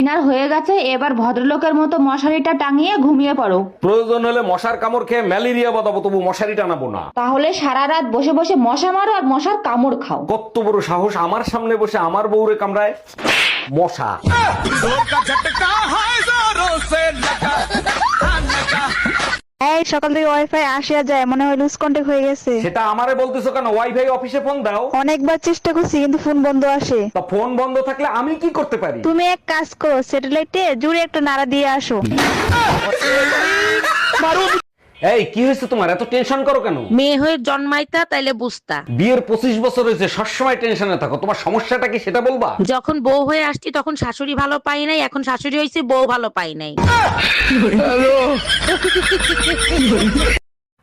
Dinner হয়ে গেছে এবার ভদ্রলোকের মতো মশারিটা টাঙিয়ে ঘুমিয়ে পড়ো। প্রয়োজন হলে মশার কামড় খেয়ে ম্যালেরিয়া বাঁধাবো তবু মশারি টানাবো না। তাহলে সারা রাত বসে বসে মশা মারো আর মশার কামড় খাও। কত বড় সাহস আমার সামনে বসে আমার বউরে কামড়ায়। মশা। এই সকাল থেকে ওয়াইফাই আসিয়া যায় মনে হয় লুজ কন্টাক্ট হয়ে গেছে। সেটা আমারে বলতেছো কেন? ওয়াইফাই অফিসে ফোন দাও। অনেকবার চেষ্টা করছি কিন্তু ফোন বন্ধ আসে। তা ফোন বন্ধ থাকলে আমি কি করতে পারি? তুমি এক কাজ করো স্যাটেলাইটে জুড়ে একটা নাড়া দিয়ে আসো। এই কি হয়েছে তোমার? এত টেনশন করো কেন? মেয়ে হয়ে জন্মাইতা তাইলে বুঝতা। বিয়ের পঁচিশ বছর হয়েছে সবসময় টেনশনে থাকো। তোমার সমস্যাটা কি সেটা বলবা? যখন বউ হয়ে আসছি তখন শাশুড়ি ভালো পাই নাই এখন শাশুড়ি হয়েছে বউ ভালো পাই নাই।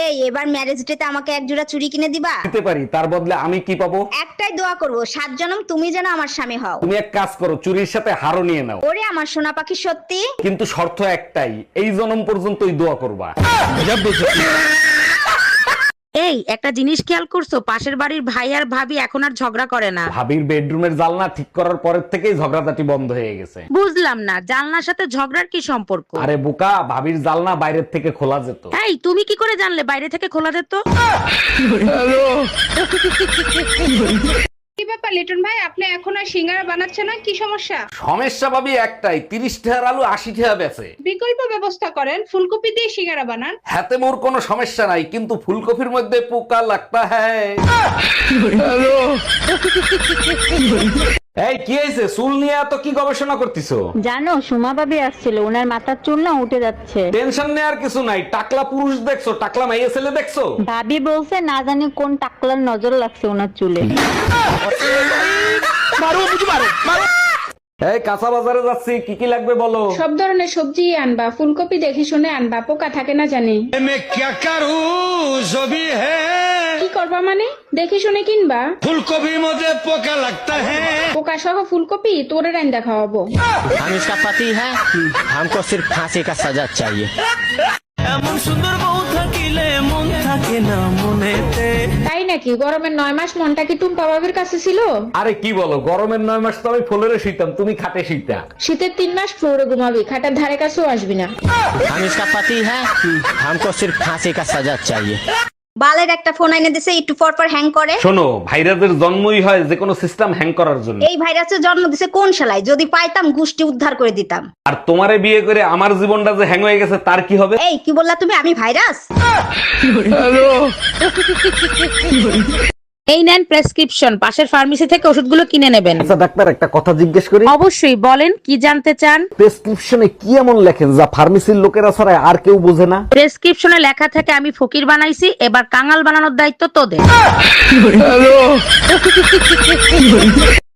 এই এবার ম্যারেজ ডেতে আমাকে এক জোড়া চুড়ি কিনে দিবা? দিতে পারি তার বদলে আমি কি পাবো? একটাই দোয়া করব সাত জনম তুমি যেন আমার স্বামী হও। তুমি এক কাজ করো চুরির সাথে হারও নিয়ে নাও। ওরে আমার সোনা পাখি সত্যি? কিন্তু শর্ত একটাই এই জনম পর্যন্তই দোয়া করবা। এই একটা জিনিস খেয়াল করছ পাশের বাড়ির ভাই আর ভাবি এখন আর ঝগড়া করে না। ভাবির বেডরুমের জালনা ঠিক করার পরের থেকেই ঝগড়াঝাটি বন্ধ হয়ে গেছে। বুঝলাম না জানলার সাথে ঝগড়ার কি সম্পর্ক? আরে বোকা ভাবির জালনা বাইরের থেকে খোলা যেত। এই তুমি কি করে জানলে বাইরে থেকে খোলা যেত? লিটন ভাই আপনি এখন আর সিঙ্গারা বানাচ্ছেন না? কি সমস্যা? সমস্যা ভাবি একটাই তিরিশ টাকার আলু আশি টাকা বেচে। বিকল্প ব্যবস্থা করেন ফুলকপি দিয়ে সিঙ্গারা বানান। হাতে মোর কোনো সমস্যা নাই কিন্তু ফুলকপির মধ্যে পোকা লাগতা হ্যায় এই কি হয়েছে? চুল নিয়ে এত কি গবেষণা করতেছো? জানো সুমা আসছিল ওনার মাথার চুল না উঠে যাচ্ছে। টেনশন নেওয়ার কিছু নাই। টাকলা পুরুষ দেখছ টাকলা ছেলে দেখছ? বলছে না জানি কোন টাকলার নজর লাগছে ওনার চুলে। এই কাঁচা বাজারে যাচ্ছি কি কি লাগবে বলো? সব ধরনের সবজি আনবা ফুলকপি দেখে শুনে আনবা পোকা থাকে না জানি। করবা মানে দেখে শুনে কিনবা फूलगोभी मुझे पोका लगता है পোকা সহ ফুলকপি তোরে রান্দা খাওয়াবো हम इसका पति है हमको सिर्फ फांसी का सजा चाहिए তাই নাকি গরমের নয় মাস মনটা কি টুম্পা বাবির কাছে ছিল আরে কি বলো গরমের নয় মাস তো আমি ফ্লোরে শুইতাম তুমি খাটে শুইতা শীতের তিন মাস ফ্লোরে ঘুমাবি খাটার ধারে কাছেও আসবি না हम इसका पति है हमको सिर्फ फांसी का सजा चाहिए বালের একটা ফোন এনে দিছে একটু পর পর হ্যাং করে। শোনো ভাইরাসের জন্মই হয় যে কোনো সিস্টেম হ্যাং করার জন্য। এই ভাইরাসের জন্ম দিছে কোন শালায়? যদি পাইতাম গুষ্টি উদ্ধার করে দিতাম। আর তোমারে বিয়ে করে আমার জীবনটা যে হ্যাং হয়ে গেছে তার কি হবে? এই কি বললা তুমি? আমি ভাইরাস? এই নেন প্রেসক্রিপশন পাশের ফার্মেসি থেকে ওষুধগুলো কিনে নেবেন। আচ্ছা ডাক্তার একটা কথা জিজ্ঞেস করি। অবশ্যই বলেন কি জানতে চান? প্রেসক্রিপশনে কি এমন লেখেন যা ফার্মেসির লোকেরা ছাড়া আর কেউ বোঝে না? প্রেসক্রিপশনে লেখা থাকে আমি ফকির বানাইছি এবার কাঙাল বানানোর দায়িত্ব তোদের।